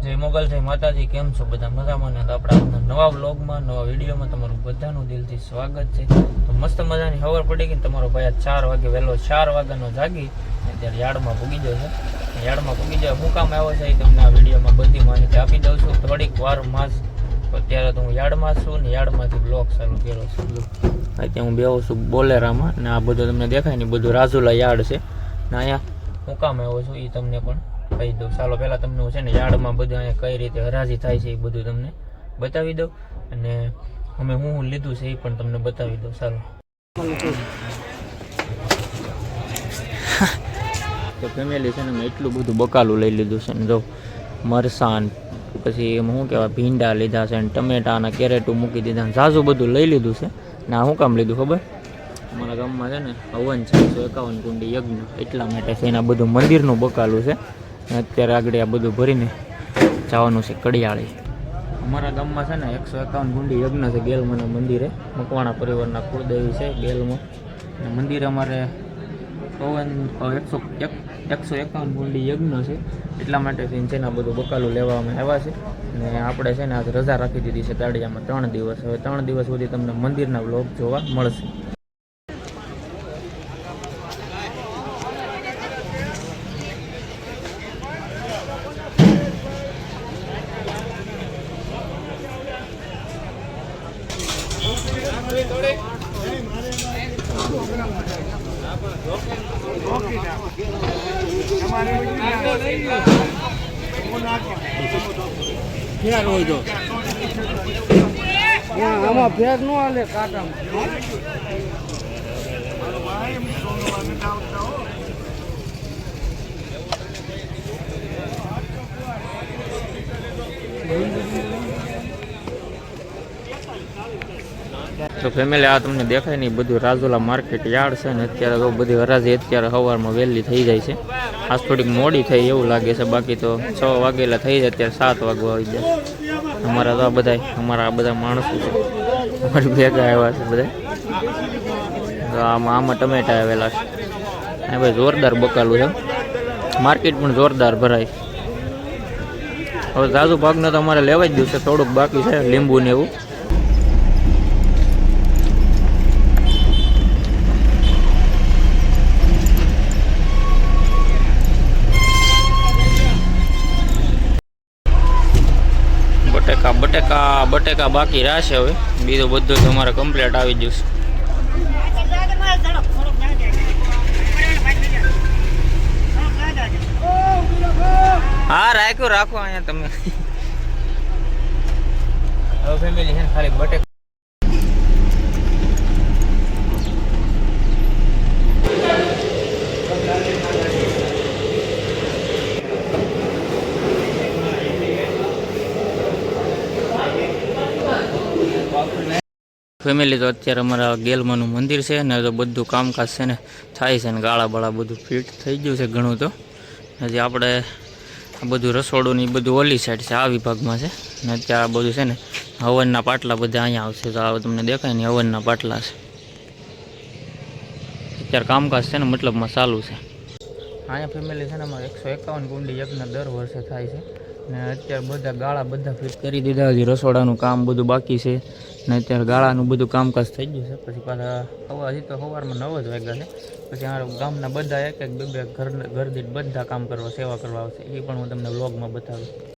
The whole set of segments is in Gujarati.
જય મોગલ, જય માતાજી, કેમ છો બધા મજામાં? ને આપણે નવા વ્લોગમાં, નવા વિડીયોમાં તમારું બધાનું દિલથી સ્વાગત છે. તો મસ્ત મજાની ખબર પડી ગઈ તમારો ભાઈ ચાર વાગે વહેલો, ચાર વાગ્યાનો જાગી ત્યારે યાર્ડમાં પૂગી જશે યાર્ડમાં પૂગી જાય હું કામ આવ્યો છે એ તમને આ વિડીયોમાં બધી માહિતી આપી દઉં છું. થોડીક વાર માસ અત્યારે તો હું યાર્ડમાં છું ને યાર્ડમાંથી બ્લોગ ચાલુ કર્યો છું. અત્યારે હું બેહું છું બોલેરામાં ને આ બધું તમને દેખાય ને બધું રાજુલા યાર્ડ છે. ને અહીંયા હું કામ આવ્યો છું એ તમને પણ કહી દઉં. ચાલો, પહેલાં તમને હું છે ને યાર્ડમાં બધું અહીંયા કઈ રીતે હરાજી થાય છે એ બધું તમને બતાવી દઉં. અને અમે હું હું લીધું છે એ પણ તમને બતાવી દઉં. ચાલો. તો ફેમિલી છે ને મેં એટલું બધું બકાલું લઈ લીધું છે ને જો મરસાન પછી એમ શું કહેવાય, ભીંડા લીધા છે ને ટમેટા અને કેરેટું મૂકી દીધા ને ઝાઝું બધું લઈ લીધું છે. ને શું કામ લીધું ખબર? અમારા ગામમાં છે ને હવન છસો એકાવન કુંડી યજ્ઞ એટલા માટે છે એના બધું મંદિરનું બકાલું છે. અત્યારે આગળ આ બધું ભરીને જવાનું છે કડિયાળી. અમારા ગામમાં છે ને એકસો એકાવન ગુંડી યજ્ઞ છે ગેલમાના મંદિરે. મકવાણા પરિવારના કુળદેવી છે ગેલમાં. અને મંદિરે અમારે પવન એકસો, એક, એકસો એકાવન ગુંડી યજ્ઞ છે. એટલા માટે થઈને છે ને બધું બકાલું લેવામાં આવ્યા છે. ને આપણે છે ને આજ રજા રાખી દીધી છે દાડિયામાં ત્રણ દિવસ. હવે ત્રણ દિવસ સુધી તમને મંદિરના વ્લોગ જોવા મળશે. ફેર હોય તો આમાં ફેર ન હાલે કાંટામાં તો ફેમિલી આ તમને દેખાય નહીં બધું રાજુલા માર્કેટ યાર્ડ છે ને અત્યારે તો બધી હરાજી અત્યારે સવારમાં વહેલી થઈ જાય છે. આજ થોડીક મોડી થઈ એવું લાગે છે, બાકી તો છ વાગેલા થઈ જાય અત્યારે સાત વાગવા આવી જાય અમારા તો આ બધા, અમારા આ બધા માણસો છે. અમારી ભેગા આવ્યા છે બધા. આમાં આમાં ટમેટા આવેલા છે. આ ભાઈ જોરદાર બકાલું છે. માર્કેટ પણ જોરદાર ભરાય હવે ઝાઝુ ભાગને તો અમારે લેવા જ દિવસે થોડુંક બાકી છે, લીંબુ ને એવું. બટેકા બટેકા બાકી રહેશે હવે. બીજું બધું તમારે કમ્પ્લીટ આવી જશે હા, રાખ્યું, રાખો અહીંયા તમે. ખાલી બટેકા ફેમિલી તો અત્યારે અમારા ગેલમાનું મંદિર છે ને તો બધું કામકાજ છે ને થાય છે ને ગાળા બાળા બધું ફિટ થઈ ગયું છે ઘણું તો. હજી આપણે આ બધું રસોડું બધું ઓલી સાઈડ છે, આ વિભાગમાં છે. ને અત્યારે આ બધું છે ને હવનના પાટલા બધા અહીંયા આવશે. તો આ તમને દેખાય ને હવનના પાટલા છે. અત્યારે કામકાજ છે ને મતલબમાં ચાલુ છે. અહીંયા ફેમિલી છે ને અમારે એકસો એકાવન કુંડી યજ્ઞ દર વર્ષે થાય છે. ને અત્યારે બધા ગાળા બધા ફિટ કરી દીધા હજી રસોડાનું કામ બધું બાકી છે. ને અત્યારે ગાળાનું બધું કામકાજ થઈ ગયું છે. પછી પાછા હવા હજી તો સવારમાં નવ જ વાગ્યા છે. પછી આ ગામના બધા એક એક બે બે ઘર ઘર દીઠ બધા કામ કરવા, સેવા કરવા આવશે. એ પણ હું તમને વ્લોગમાં બતાવીશ.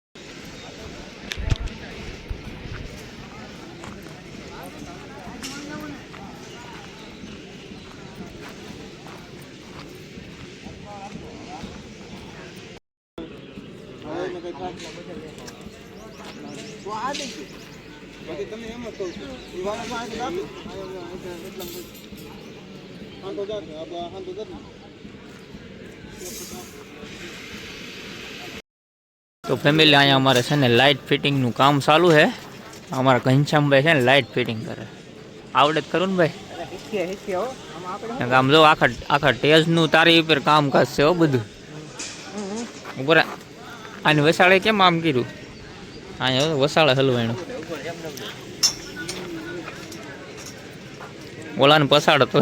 બાકી તમે એમ જ કહું છું ઈ વાળા તો આગળ આપી એટલા હાંતો જાતો આપણે હાંતો જત તો ફેમિલી અહીંયા અમારે છે ને લાઇટ ફિટિંગનું કામ ચાલુ છે. અમારા ઘનશ્યામભાઈ છે ને લાઇટ ફિટિંગ કરે. આવડે જ ખરું ને ભાઈ? આમ જો આખા આખા ટેજનું તારી ઉપર કામકાજ છે હો બધું. ઉપર આની વસાળે કેમ આમ કર્યું? અહીંયા વસાળે હલવાણું ઓલાને પસાડ હતો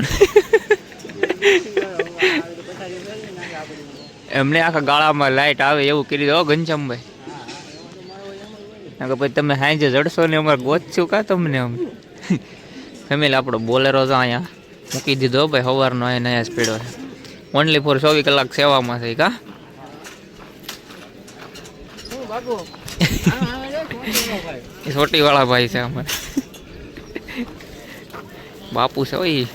એમને આખા ગાળામાં લાઈટ આવે એવું કરી દો ઘનશ્યામભાઈ. પછી તમે સાંજે જડશો ને અમારે ગોતશું કા તમને અમે ફેમિલી, આપણો બોલેરો તો અહીંયા. મૂકી દીધો ભાઈ, સવારનો અહીંયા નયા સ્પીડો છે ઓનલી ફોર ચોવીસ કલાક સેવામાં થઈ, કા? એ વાળા ભાઈ છે અમારે. બાપુ છે ઓય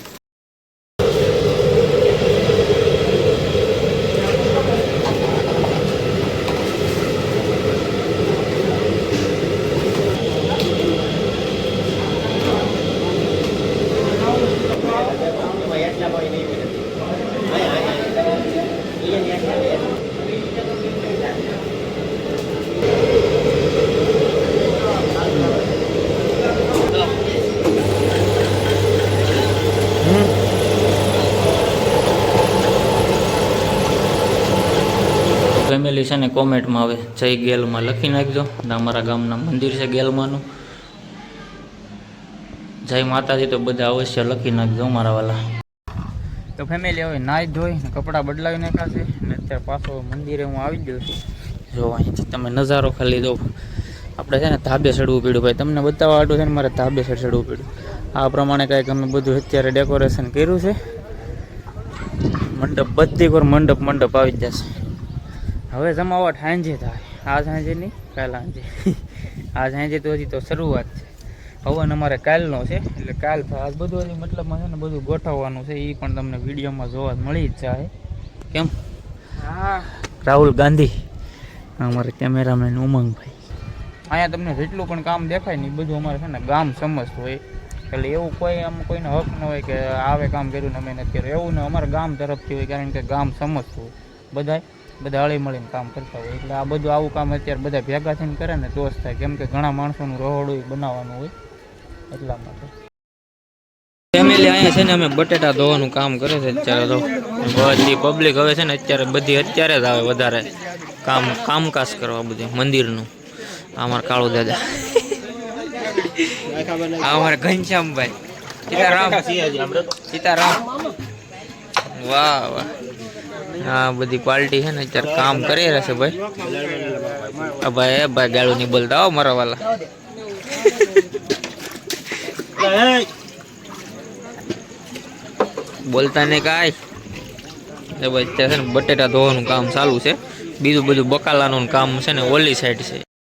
ફેમિલી છે ને કોમેન્ટમાં આવે, જય ગેલમાં લખી નાખજો. અમારા ગામના મંદિર છે ગેલમાંનું. જય માતાજી તો બધા અવશ્ય લખી નાખજો મારા વાલા. તો ફેમિલી હવે નાહી ધોઈ કપડાં બદલાવી નાખ્યા છે. ને અત્યારે પાછો મંદિરે હું આવી ગયો છું. જો અહીંથી તમે નજારો ખાલી દો. આપણે છે ને ધાબે ચડવું પડ્યું ભાઈ. તમને બતાવવા આટું છે ને મારે ધાબે ચડવું પડ્યું. આ પ્રમાણે કાંઈક અમે બધું અત્યારે ડેકોરેશન કર્યું છે. મંડપ, બધી કોર મંડપ મંડપ આવી જશે. હવે જમાવટ સાંજે થાય. આ સાંજે નહીં કાલ સાંજે. આ સાંજે તો હજી તો શરૂઆત છે. હવન અમારે કાલનો છે એટલે કાલ થાય આજ બધું હજી મતલબમાં છે ને બધું ગોઠવવાનું છે એ પણ તમને વિડીયોમાં જોવા મળી જ જાય. કેમ? હા. રાહુલ ગાંધી અમારે કેમેરામેન ઉમંગભાઈ. અહીંયા તમને જેટલું પણ કામ દેખાય ને એ બધું અમારે છે ને ગામ સમજતું હોય. એટલે એવું કોઈ આમ કોઈને હક ન હોય કે આવે કામ કર્યું ને અમે નથી કર્યું. એવું ને અમારા ગામ તરફથી હોય કારણ કે ગામ સમજતું હોય. બધાય બધા હળી મળીને કામ કરતા હોય. એટલે આ બધું આવું કામ અત્યારે બધા ભેગા થઈને કરે ને તો થાય. કેમ કે ઘણા માણસોનું રહોડું બનાવવાનું હોય એટલા માટે. ફેમિલી અહીંયા છે ને અમે બટેટા ધોવાનું કામ કરે છે અત્યારે તો. બધી પબ્લિક હવે છે ને અત્યારે બધી અત્યારે જ આવે વધારે કામ, કામકાજ કરવા બધું, મંદિરનું. અમારા કાળુ દાદા. અમારા ઘનશ્યામભાઈ. સીતારામ. સીતારામ. વાહ વાહ. આ બધી ક્વોલિટી છે ને અત્યારે કામ કરી ભાઈ. આ ભાઈ એ ભાઈ ગાળું નહીં બોલતા હો, મારા વાલા. બોલતા નહીં કાંઈ. ભાઈ છે ને બટેટા ધોવાનું કામ ચાલુ છે. બીજું બધું બકાલાનું કામ છે ને ઓલી સાઈડ છે.